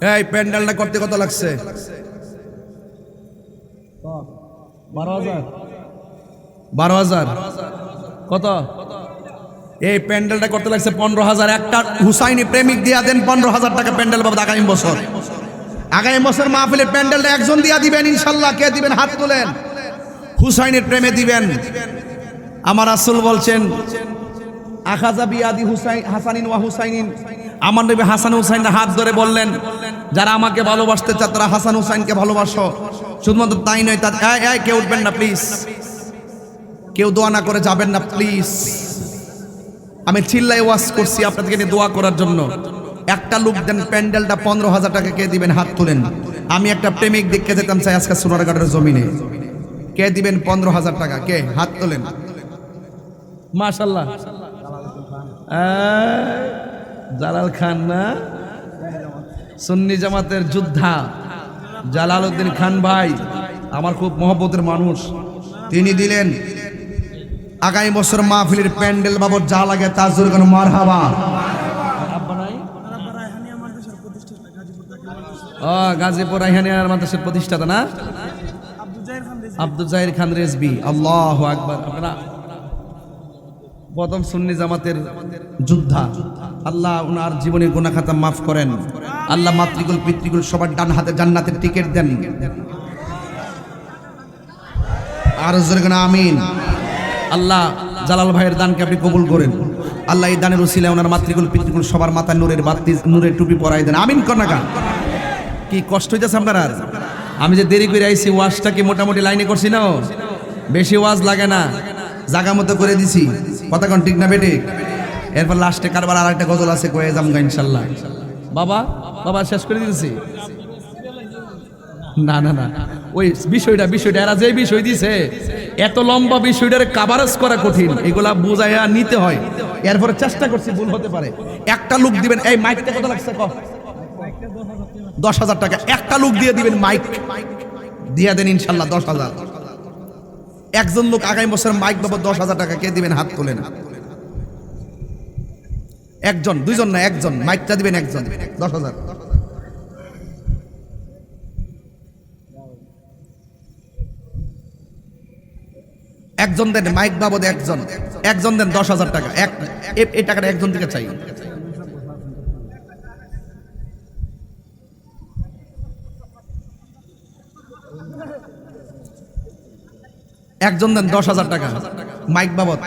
এই প্যান্ডেলটা করতে কত লাগছে? বারো হাজার। বারো হাজার। কত? এই প্যান্ডেলটা করতে লাগছে পনেরো হাজার। একটা হুসাইনি প্রেমিক দিয়া দেন পনেরো হাজার টাকা প্যান্ডেল বাবদ আগামী বছর। আগামী বছর মাহফিলের প্যান্ডেলটা একজন দিয়া দিবেন ইনশাল্লাহ। কে দিবেন? হাত তোলেন। হুসাইনের প্রেমে দিবেন। আমার আসল বলছেন আখাজা বিয়াদি হুসাইন হাসানিন ওয়া হুসাইনিন। আমার নবী হাসান হুসাইনের হাত ধরে বললেন যারা আমাকে ভালোবাসতে চায় তারা হাসান হুসাইনকে ভালোবাসো। শুধুমাত্র তাই নয় তা এই, এই, কেউ উঠবেন না প্লিজ কেউ দোয়া না করে যাবেন না প্লিজ আমি চিল্লাই ওয়াজ করছি আপনাদেরকে নিয়ে দোয়া করার জন্য। একটা লোক দেন প্যান্ডেলটা পনেরো হাজার টাকা কে দিবেন হাত তুলেন। আমি একটা প্রেমিক দেখতে যেতাম চাই আজকে সোনারগাঁটের জমিনে। কে দিবেন পনেরো হাজার টাকা? কে? হাত তোলেন। মাশাল্লাহ। জালাল খান না? সুন্নি জামাতের যোদ্ধা জালাল উদ্দিন খান ভাই, আমার খুব মহব্বতের মানুষ। তিনি দিলেন, আগামী বছর মাহফিলের প্যান্ডেল বাবর যা লাগে তা জোর মার হাবা ও, গাজীপুর রাইহানিয়ার মাদ্রাসার প্রতিষ্ঠাতা না? আব্দুল জাহির খান রেজবি। আল্লাহ আকবার। আপনারা প্রথম সুন্নি জামাতের যোদ্ধা। আল্লাহ ওনার জীবনের গুণা খাতা মাফ করেন। আল্লাহ মাতৃকুল, পিতৃকুল সবার ডান হাতে জান্নাতের টিকিট দেন। আর আমিন? আল্লাহ জালাল ভাইয়ের দানকে আপনি কবুল করেন। আল্লাহ এই দানের উসিলে ওনার মাতৃকুল, পিতৃকুল সবার মাথায় নূরের বাতি, নূরের টুপি পরাই দেন। আমিন কর্ণাকা কি কষ্ট হইতেছে আপনার আর? আমি যে দেরি করে আইছি, ওয়াজটা কি মোটামুটি লাইনে করছি না? বেশি ওয়াজ লাগে না। জাগা মতো করে দিছি। কোন ঠিক না বেটে এরপর লাস্টে কারবার আর একটা গজল আছে, কয়ে যামগা ইনশাল্লাহ। বাবা বাবা, শেষ করে দিয়েছি না না না, ওই বিষয়টা বিষয়টা, এরা যে বিষয় দিছে, এত লম্বা বিষয়টার কাভারেজ করা কঠিন, এগুলা বুঝাইয়া নিতে হয়। এরপরে চেষ্টা করছি ভুল হতে পারে। একটা লুক দিবেন, এই মাইকটা কত লাগছে ক? দশ হাজার টাকা। একটা লুক দিয়ে দিবেন মাইক দিয়ে দেন ইনশাল্লাহ দশ হাজার। একজন লোক আগামী বছর মাইক বাবদ দশ হাজার টাকা কে দিবেন? হাত তোলেন। একজন, দুইজন না, একজন। মাইকটা দিবেন একজন। দশ হাজার। একজন দেন, মাইক বাবদ একজন। একজন দেন দশ হাজার টাকা। এক এই টাকাটা একজন থেকে চাই। একজন দেন দশ হাজার টাকা। মাইক বাবদ।